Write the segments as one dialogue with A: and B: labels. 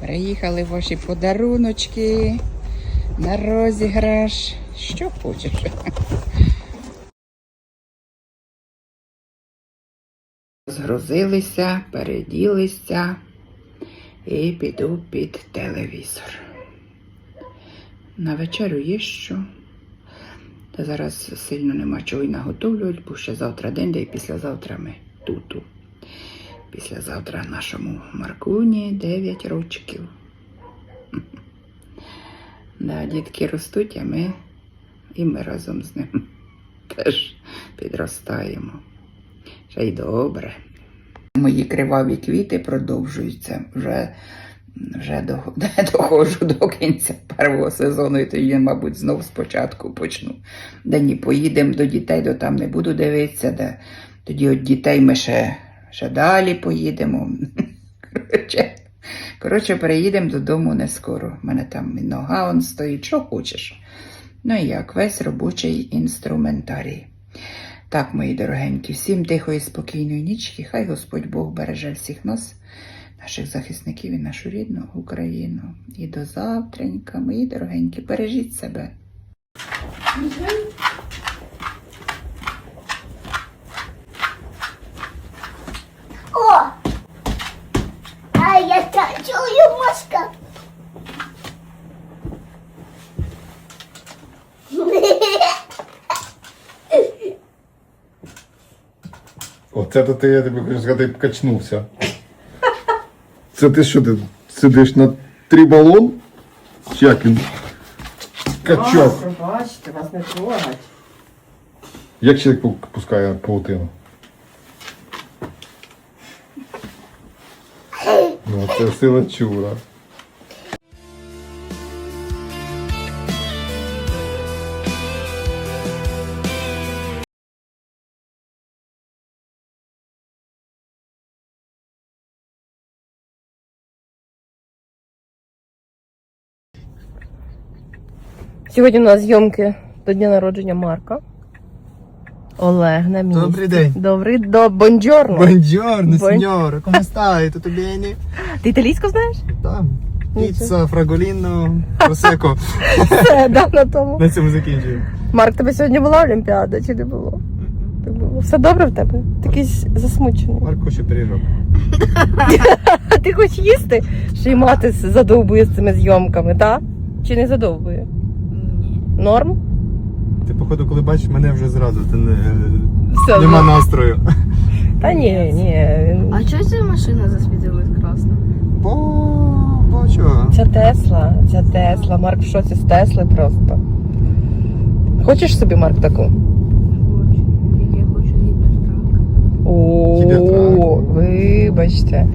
A: Приїхали ваші подаруночки на розіграш. Що хочеш. Згрузилися, переділися і піду під телевізор. На вечерю є що. Та зараз сильно нема чого й наготовлювати, бо ще завтра день, де і післязавтра ми туту. Післязавтра нашому Маркуні 9 рочків. Да, дітки ростуть, а ми і ми разом з ним теж підростаємо. Ще й добре. Мої криваві квіти продовжуються. Вже, вже до, доходжу до кінця першого сезону, і тоді, мабуть, знов спочатку почну. Де ні поїдемо до дітей, то там не буду дивитися, де тоді від дітей ми ще, ще далі поїдемо. Коротше, коротше, переїдемо додому не скоро. У мене там нога он стоїть, що хочеш. Ну і як, весь робочий інструментарій. Так, мої дорогенькі, всім тихої, спокійної нічки. Хай Господь Бог береже всіх нас, наших захисників і нашу рідну Україну. І до завтренька, мої дорогенькі, бережіть себе.
B: О! А я танцюю мозка.
C: Оце то ти, я тобі хочу сказати, качнувся. Це ти що ти сидиш на трибалон? Як він? Качок.
D: Пробачте, вас не трогать.
C: Як чоловік пу- пускає паутину? Ну, це сила чура.
D: Сьогодні у нас зйомки до дня народження Марка. Олег на місці.
E: Добрий день.
D: Добрий до бонджорно. Buon-
E: signore, come stai? Tutto bene?
D: Ти італійську знаєш?
E: Там. Піца, фраголіно, просеко.
D: Все, да, на тому.
E: На цьому закінчую.
D: Марк, тебе сьогодні була Олімпіада чи не було? Все добре в тебе? Ти якийсь засмучений.
E: Марк хоче пиріжок.
D: Ти хочеш їсти? Ще й мати задовбує з цими зйомками, так? Чи не задовбує? Норм?
E: Ти, походу, коли бачиш мене вже зразу, ти не,
D: Все.
E: нема настрою.
D: Та ні, ні. він-
F: А чого ця машина засвітилась красно?
E: Бо, бо чого?
D: Ця Тесла, ця Тесла. Марк в шоці з Тесли просто. Хочеш собі, Марк, таку?
F: Хочу. Я хочу гіпертрак.
D: О,
E: Кібертрак.
D: вибачте.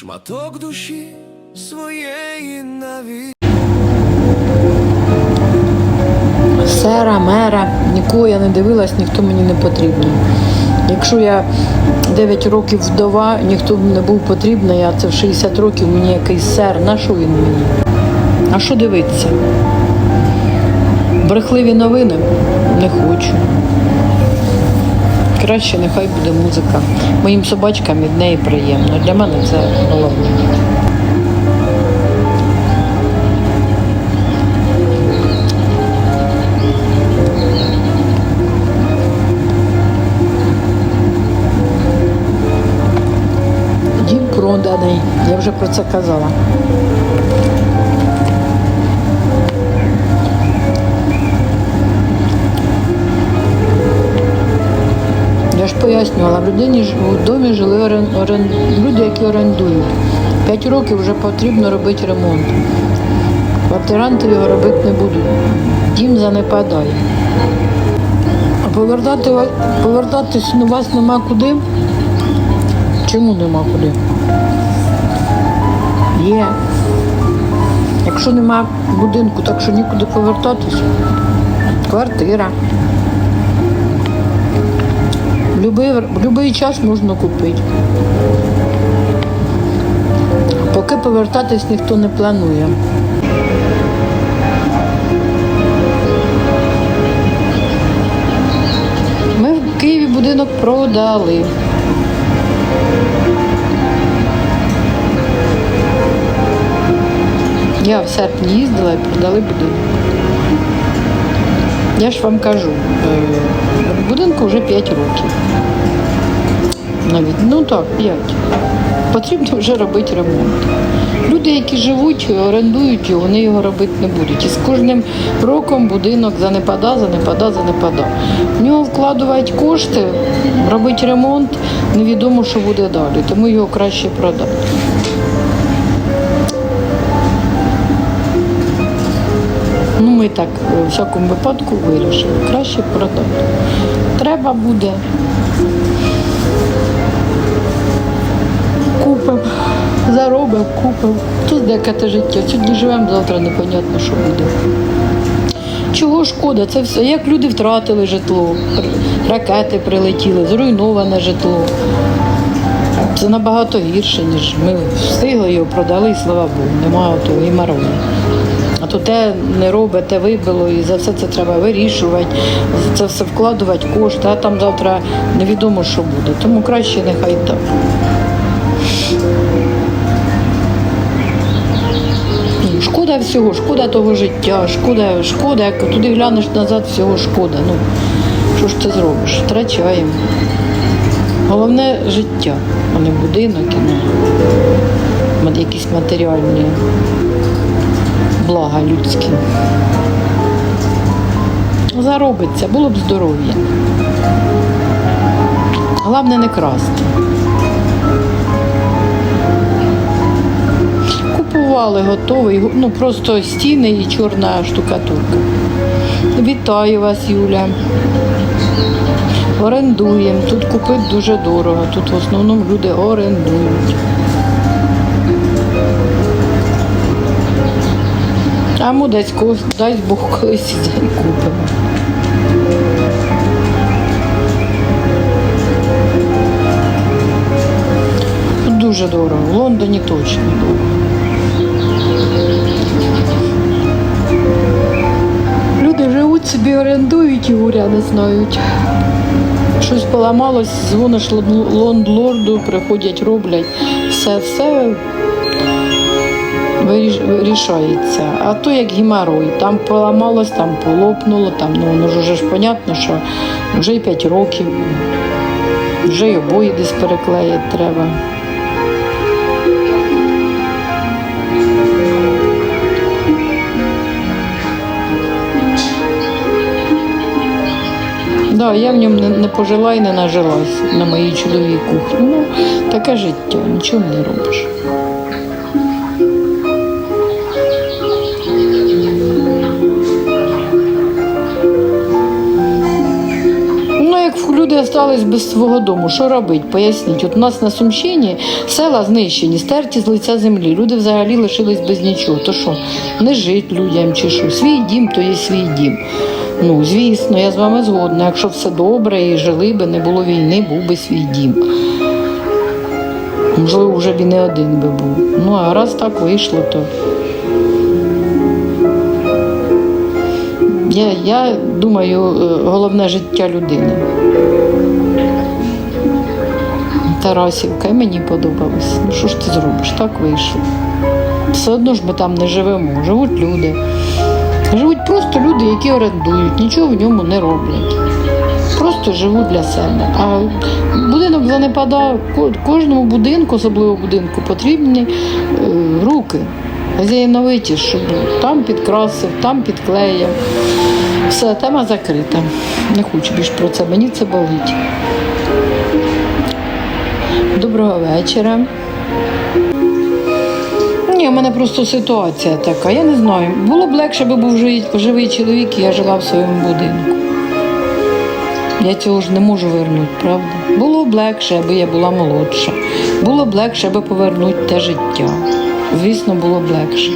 G: Шматок душі своєї навіть.
H: Сера, мера, нікого я не дивилась, ніхто мені не потрібний. Якщо я 9 років вдова, ніхто не був потрібний, а це в 60 років мені якийсь сер, на що він мені? А що дивитися? Брехливі новини не хочу краще нехай буде музика. Моїм собачкам від неї приємно. Для мене це головне. Дім проданий, я вже про це казала. Я ж пояснювала, в людині у домі жили орен, орен, люди, які орендують. П'ять років вже потрібно робити ремонт. Квартиранти його робити не будуть. Дім занепадає. А повертати, повертатись у вас нема куди. Чому нема куди? Є. Якщо нема будинку, так що нікуди повертатись. Квартира. В любий, час можна купити. Поки повертатись ніхто не планує. Ми в Києві будинок продали. Я в серпні їздила і продали будинок. Я ж вам кажу, е, будинку вже 5 років. Навіть, ну так, 5. Потрібно вже робити ремонт. Люди, які живуть, орендують його, вони його робити не будуть. І з кожним роком будинок занепада, занепада, занепада. В нього вкладають кошти, робити ремонт, невідомо, що буде далі, тому його краще продати. Так у всякому випадку вирішили. Краще продати. Треба буде. Купимо, заробимо, купимо. Тут деяке життя. Сьогодні живемо, завтра непонятно, що буде. Чого шкода? Це все. Як люди втратили житло, ракети прилетіли, зруйноване житло. Це набагато гірше, ніж ми встигли його продали, і слава Богу, немає того і марою. То те не робить, те вибило, і за все це треба вирішувати, за це все вкладувати кошти, а там завтра невідомо, що буде. Тому краще нехай так. Ну, Шкода всього, шкода того життя, шкода, шкода, як туди глянеш назад, всього шкода. Ну, що ж ти зробиш? Втрачаємо. Головне життя, а не будинок, і не якісь матеріальні блага людські. Заробиться, було б здоров'я. Головне не красти. Купували готовий, ну просто стіни і чорна штукатурка. Вітаю вас, Юля. Орендуємо. Тут купити дуже дорого. Тут в основному люди орендують. А десь дасть Бог колись і купимо. Дуже дорого. В Лондоні точно дорого. Люди живуть собі, орендують і горя не знають. Щось поламалось, дзвониш лон- лондлорду, приходять, роблять. Все, все виріш- вирішається. А то як геморой, там поламалось, там полопнуло, там ну ж вже ж понятно, що вже й 5 років, вже й обої десь переклеїти треба. Да, я в ньому не, не пожила і не нажилась на моїй чудовій кухні. Ну, таке життя, нічого не робиш. Люди залишились без свого дому, що робити? Поясніть. От у нас на Сумщині села знищені, стерті з лиця землі. Люди взагалі лишились без нічого. То що, не жить людям чи що? Свій дім, то є свій дім. Ну, звісно, я з вами згодна. Якщо все добре і жили би, не було війни, був би свій дім. Можливо, вже і не один би був. Ну, а раз так вийшло, то. Я, я думаю, е, головне життя людини. Тарасівка, і мені подобалось. Ну що ж ти зробиш? Так вийшло. Все одно ж ми там не живемо, живуть люди. Живуть просто люди, які орендують, нічого в ньому не роблять. Просто живу для себе. А будинок занепадає. Кожному будинку, особливо будинку, потрібні е, руки. Хазяїновиті, щоб там підкрасив, там підклеїв. Все, тема закрита. Не хочу більше про це. Мені це болить. Доброго вечора. Ні, у мене просто ситуація така. Я не знаю. Було б легше, аби був живий, чоловік, і я жила в своєму будинку. Я цього ж не можу вернути, правда? Було б легше, аби я була молодша. Було б легше, аби повернути те життя. Звісно, було б легше.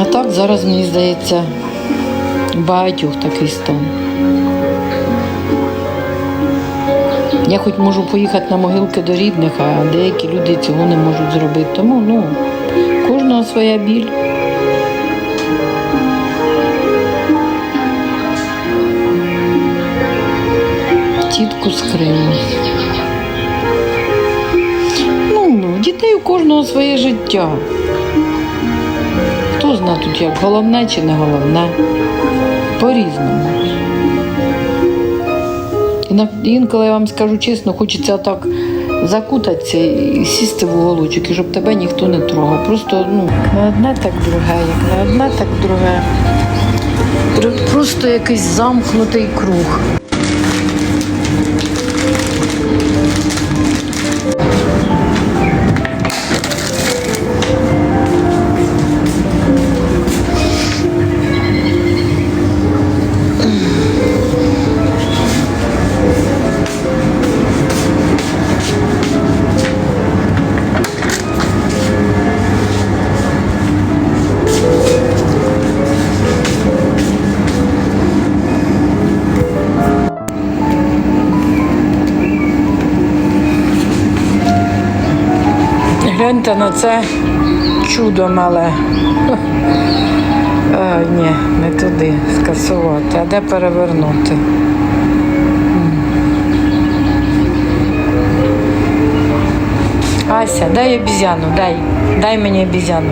H: А так зараз, мені здається, багатьох такий стан. Я хоч можу поїхати на могилки до рідних, а деякі люди цього не можуть зробити. Тому ну, кожного своя біль. Тітку скрили. Ну, ну, дітей у кожного своє життя. Хто знає тут як головне чи не головне. По-різному. Інколи я вам скажу чесно, хочеться так закутатися і сісти в уголочок, і щоб тебе ніхто не трогав. Просто ну, не одне так друге, як не одне так друге. Просто якийсь замкнутий круг. Гляньте на це чудо мале. А, ні, не туди скасувати, а де перевернути. Ася, дай обізяну, дай. Дай мені обізяну.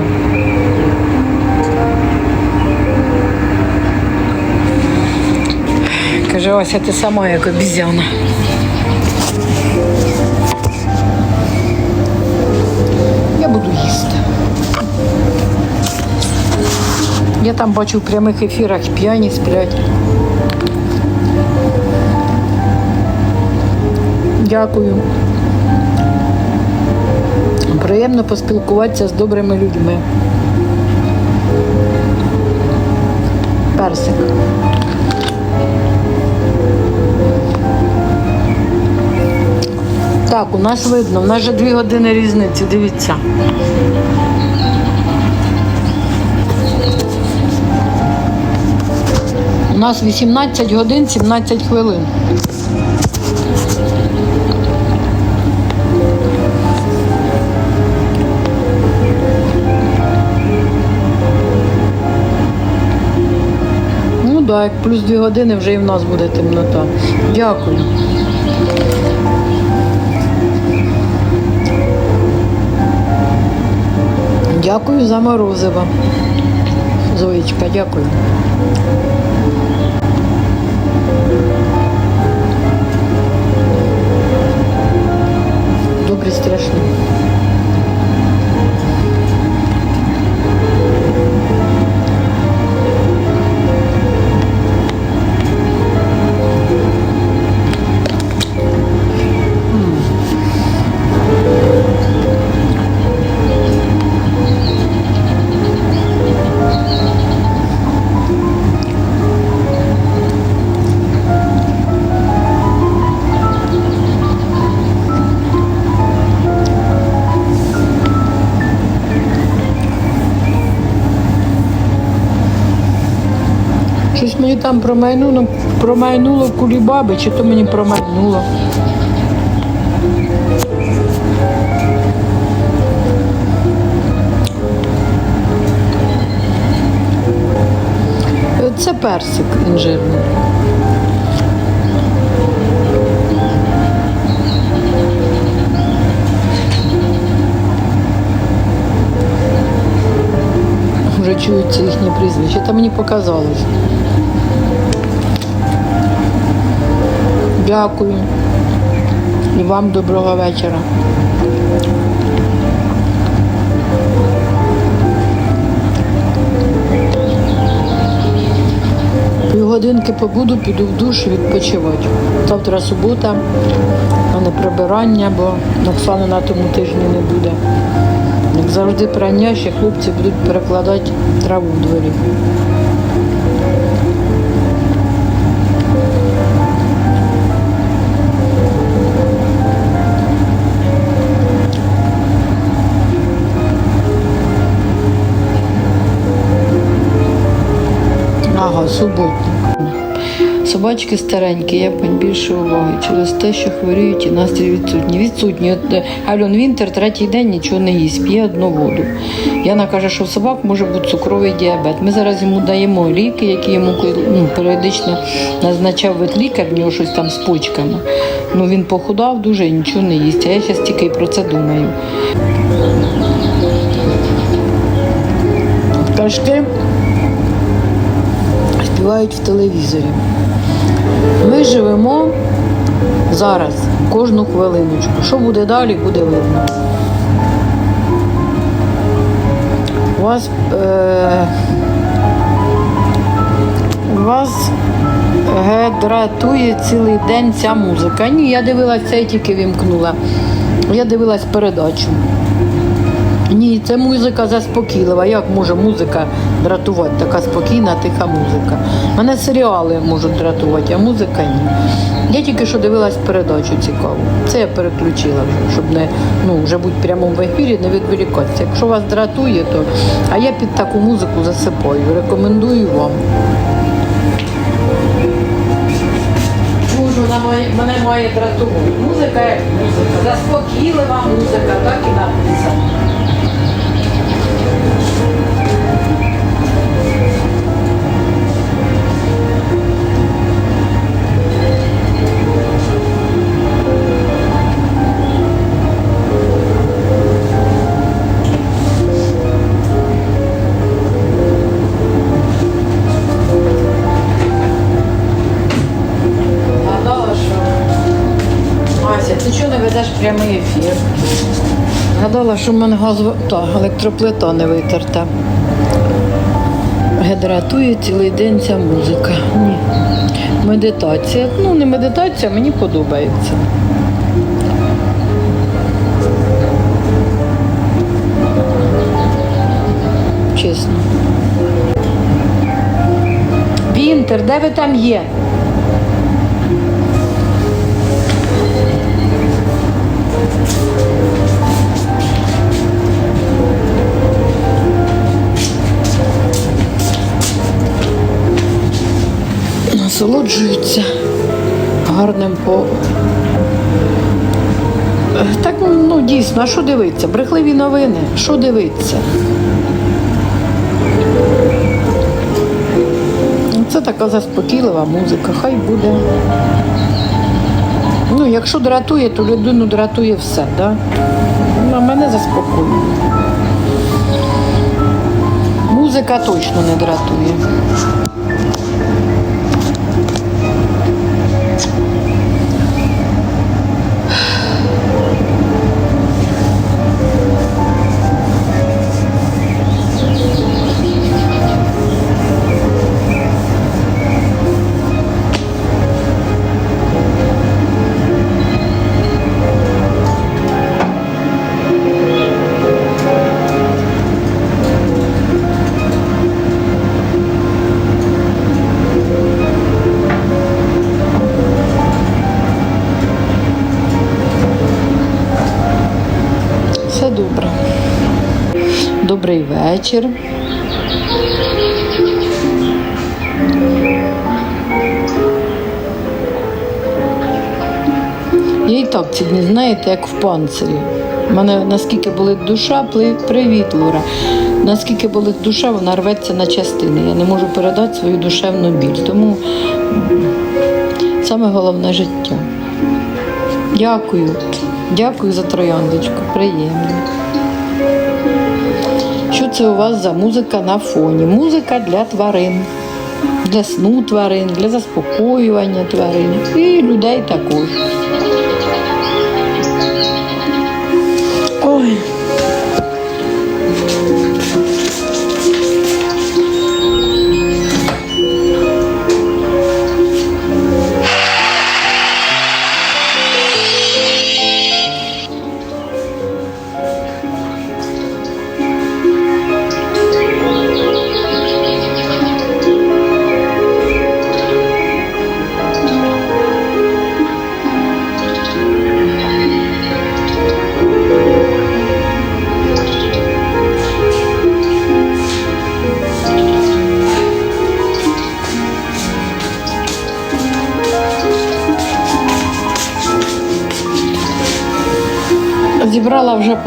H: Каже, Ася, ти сама як обізяна. Буду їсти. Я там бачу в прямих ефірах п'яні сплять. Дякую. Приємно поспілкуватися з добрими людьми. Персик. Так, у нас видно, у нас вже дві години різниці, дивіться. У нас 18 годин 17 хвилин. Ну так, плюс 2 години вже і в нас буде темнота. Дякую. Дякую за морозиво. Зоєчка, дякую. Добре страшні. Там промайнуло, промайнуло в кулібаби, чи то мені промайнуло. Це персик інжирний. Вже чується їхнє прізвище. Та мені показалось. Дякую. І вам доброго вечора. Півгодинки побуду, піду в душ відпочивати. Завтра субота, в мене прибирання, бо Оксани на тому тижні не буде. Як завжди прання, ще хлопці будуть перекладати траву в дворі. Ага, суботник. Собачки старенькі, я більше уваги через те, що хворіють і настрій відсутній. Відсутній. От, е, Альон Вінтер третій день нічого не їсть, п'є одну воду. Яна каже, що в собак може бути цукровий діабет. Ми зараз йому даємо ліки, які йому ну, періодично назначав ветлікар, в нього щось там з почками. Ну він похудав дуже і нічого не їсть. А я зараз тільки про це думаю. Пташки співають в телевізорі. Ми живемо зараз, кожну хвилиночку. Що буде далі, буде видно. У вас, е, у вас е, дратує цілий день ця музика. Ні, я дивилась це, я тільки вімкнула. Я дивилась передачу. Ні, це музика заспокійлива. Як може музика дратувати? Така спокійна, тиха музика. Мене серіали можуть дратувати, а музика ні. Я тільки що дивилась передачу цікаву. Це я переключила вже, щоб не ну, вже бути в прямому ефірі, не відволікатися. Якщо вас дратує, то а я під таку музику засипаю. Рекомендую вам. Вона мене має дратувати? Музика як музика. Заспокійлива музика, так і написано. Thank you. Що в мене газова та, електроплита не витерта. Гидратує цілий день ця музика. Ні. Медитація. Ну, не медитація, мені подобається. Чесно. Вінтер, де ви там є? Насолоджуються гарним по. Е, Так, ну дійсно, а що дивитися? Брехливі новини, що дивитися? Це така заспокійлива музика, хай буде. Ну, якщо дратує, то людину дратує все, да? Ну, а мене заспокоює. Музика точно не дратує. Вечір. Я і так ці дні, знаєте, як в панцирі. У мене наскільки болить душа, привіт, Лора. Наскільки болить душа, вона рветься на частини. Я не можу передати свою душевну біль. Тому саме головне життя. Дякую. Дякую за трояндочку. Приємно. Це у вас за музика на фоні? Музика для тварин. для сну тварин, для заспокоювання тварин і людей також.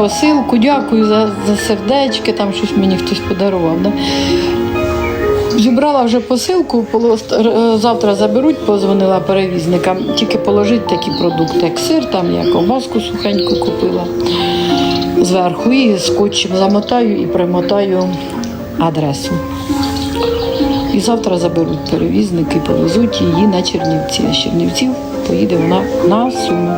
H: Посилку, дякую за, за сердечки, там щось мені хтось подарував. Да? Зібрала вже посилку, полос- завтра заберуть, позвонила перевізникам. Тільки положить такі продукти, як сир, там я ковбаску сухеньку купила зверху і скотчем замотаю і примотаю адресу. І завтра заберуть перевізники, повезуть її на Чернівці. А з Чернівців поїде вона на Суму.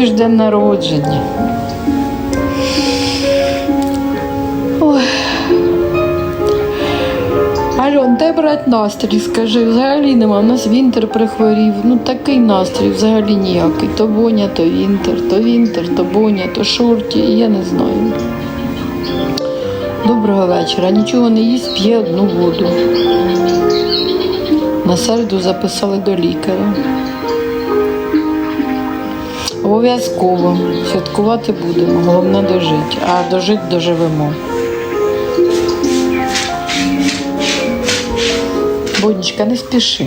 H: Тобі день народження. Альон, де брать настрій? Скажи, взагалі нема. У нас Вінтер прихворів. Ну такий настрій взагалі ніякий. То Боня, то Вінтер, то Вінтер, то Боня, то Шорті, я не знаю. Доброго вечора. Нічого не їсть, п'є одну воду. На середу записали до лікаря. Обов'язково святкувати будемо, головне дожити. А дожити доживемо. Бонечка, не спіши.